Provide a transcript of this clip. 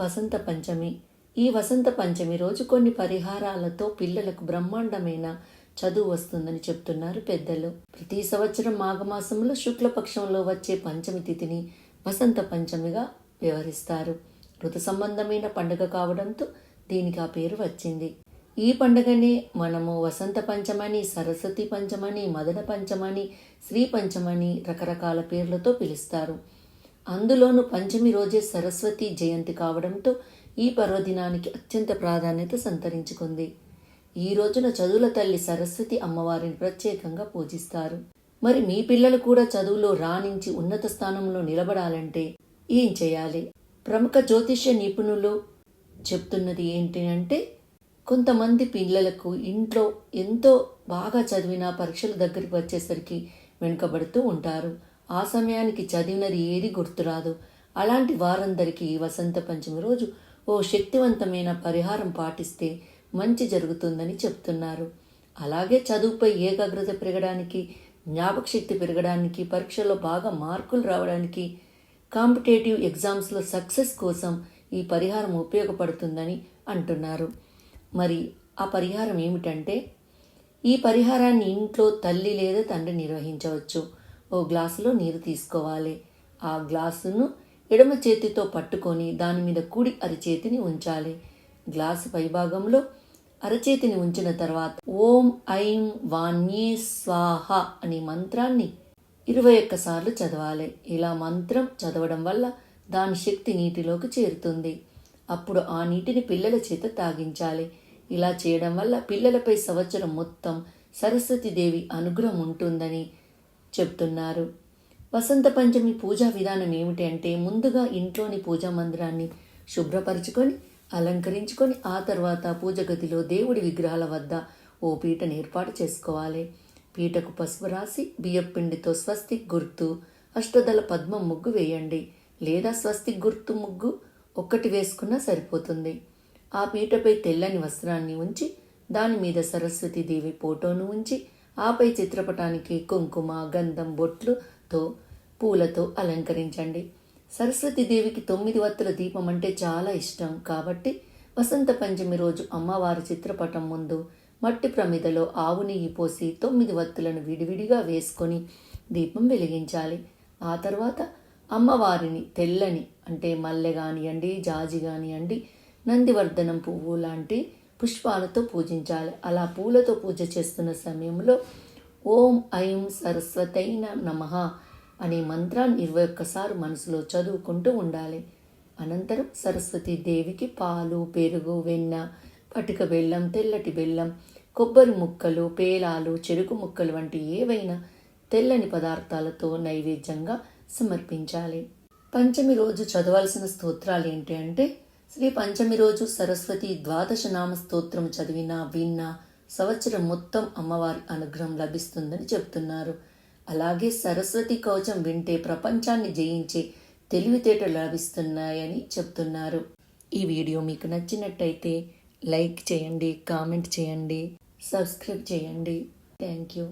వసంత పంచమి. ఈ వసంత పంచమి రోజు కొన్ని పరిహారాలతో పిల్లలకు బ్రహ్మాండమైన చదువు వస్తుందని చెప్తున్నారు పెద్దలు. ప్రతి సంవత్సరం మాఘమాసంలో శుక్లపక్షంలో వచ్చే పంచమి తిథిని వసంత పంచమిగా వ్యవహరిస్తారు ఋతు సంబంధమైన పండుగ కావడంతో దీనికి ఆ పేరు వచ్చింది. ఈ పండుగనే మనము వసంత పంచమని సరస్వతి పంచమని మదన పంచమని శ్రీ పంచమని రకరకాల పేర్లతో పిలుస్తారు. అందులోనూ పంచమి రోజే సరస్వతి జయంతి కావడంతో ఈ పర్వదినానికి అత్యంత ప్రాధాన్యత సంతరించుకుంది. ఈ రోజున చదువుల తల్లి సరస్వతి అమ్మవారిని ప్రత్యేకంగా పూజిస్తారు. మరి మీ పిల్లలు కూడా చదువులో రాణించి ఉన్నత స్థానంలో నిలబడాలంటే ఏం చేయాలి? ప్రముఖ జ్యోతిష్య నిపుణులు చెప్తున్నది ఏంటి అంటే కొంతమంది పిల్లలకు ఇంట్లో ఎంతో బాగా చదివినా పరీక్షల దగ్గరికి వచ్చేసరికి వెనుకబడుతూ ఉంటారు. ఆ సమయానికి చదివినది ఏది గుర్తురాదు. అలాంటి వారందరికీ వసంత పంచమి రోజు ఓ శక్తివంతమైన పరిహారం పాటిస్తే మంచి జరుగుతుందని చెప్తున్నారు. అలాగే చదువుపై ఏకాగ్రత పెరగడానికి జ్ఞాపకశక్తి పెరగడానికి పరీక్షల్లో బాగా మార్కులు రావడానికి కాంపిటేటివ్ ఎగ్జామ్స్లో సక్సెస్ కోసం ఈ పరిహారం ఉపయోగపడుతుందని అంటున్నారు. మరి ఆ పరిహారం ఏమిటంటే ఈ పరిహారాన్ని ఇంట్లో తల్లి లేదా తండ్రి నిర్వహించవచ్చు. ఓ గ్లాసులో నీరు తీసుకోవాలి. ఆ గ్లాసును ఎడమ చేతితో పట్టుకొని దాని మీద కుడి అరచేతిని ఉంచాలి. గ్లాసు పైభాగంలో అరచేతిని ఉంచిన తర్వాత ఓం ఐం వాణ్యే స్వాహ అనే మంత్రాన్ని ఇరవై ఒక్కసార్లు చదవాలి. ఇలా మంత్రం చదవడం వల్ల దాని శక్తి నీటిలోకి చేరుతుంది. అప్పుడు ఆ నీటిని పిల్లల చేత తాగించాలి. ఇలా చేయడం వల్ల పిల్లలపై సంవత్సరం మొత్తం సరస్వతీదేవి అనుగ్రహం ఉంటుందని చెప్తున్నారు. వసంత పంచమి పూజా విధానం ఏమిటి అంటే ముందుగా ఇంట్లోని పూజా మందిరాన్ని శుభ్రపరచుకొని అలంకరించుకొని ఆ తర్వాత పూజ గదిలో దేవుడి విగ్రహాల వద్ద ఓ పీటను ఏర్పాటు చేసుకోవాలి. పీటకు పసుపు రాసి బియ్యపిండితో స్వస్తిక్ గుర్తు అష్టదళ పద్మం ముగ్గు వేయండి. లేదా స్వస్తిక్ గుర్తు ముగ్గు ఒక్కటి వేసుకున్నా సరిపోతుంది. ఆ పీటపై తెల్లని వస్త్రాన్ని ఉంచి దాని మీద సరస్వతీదేవి ఫోటోను ఉంచి ఆపై చిత్రపటానికి కుంకుమ గంధం బొట్లుతో పూలతో అలంకరించండి. సరస్వతీదేవికి తొమ్మిది వత్తుల దీపం అంటే చాలా ఇష్టం. కాబట్టి వసంత పంచమి రోజు అమ్మవారి చిత్రపటం ముందు మట్టి ప్రమిదలో ఆవు నెయ్యి పోసి తొమ్మిది వత్తులను విడివిడిగా వేసుకొని దీపం వెలిగించాలి. ఆ తర్వాత అమ్మవారిని తెల్లని అంటే మల్లె కానివ్వండి జాజి కానివ్వండి నందివర్ధనం పువ్వు లాంటి పుష్పాలతో పూజించాలి. అలా పూలతో పూజ చేస్తున్న సమయంలో ఓం ఐం సరస్వతైన నమః అనే మంత్రాన్ని ఇరవై ఒక్కసారి మనసులో చదువుకుంటూ ఉండాలి. అనంతరం సరస్వతీ దేవికి పాలు పెరుగు వెన్న పటిక బెల్లం తెల్లటి బెల్లం కొబ్బరి ముక్కలు పేలాలు చెరుకు ముక్కలు వంటి ఏవైనా తెల్లని పదార్థాలతో నైవేద్యంగా సమర్పించాలి. పంచమి రోజు చదవాల్సిన స్తోత్రాలు ఏంటి అంటే శ్రీ పంచమి రోజు సరస్వతి ద్వాదశ నామ స్తోత్రం చదివినా విన్నా సంవత్సరం మొత్తం అమ్మవారి అనుగ్రహం లభిస్తుందని చెప్తున్నారు. అలాగే సరస్వతి కవచం వింటే ప్రపంచాన్ని జయించే తెలివితేటలు లభిస్తున్నాయని చెప్తున్నారు. ఈ వీడియో మీకు నచ్చినట్టయితే లైక్ చేయండి కామెంట్ చేయండి సబ్స్క్రైబ్ చేయండి. Thank you.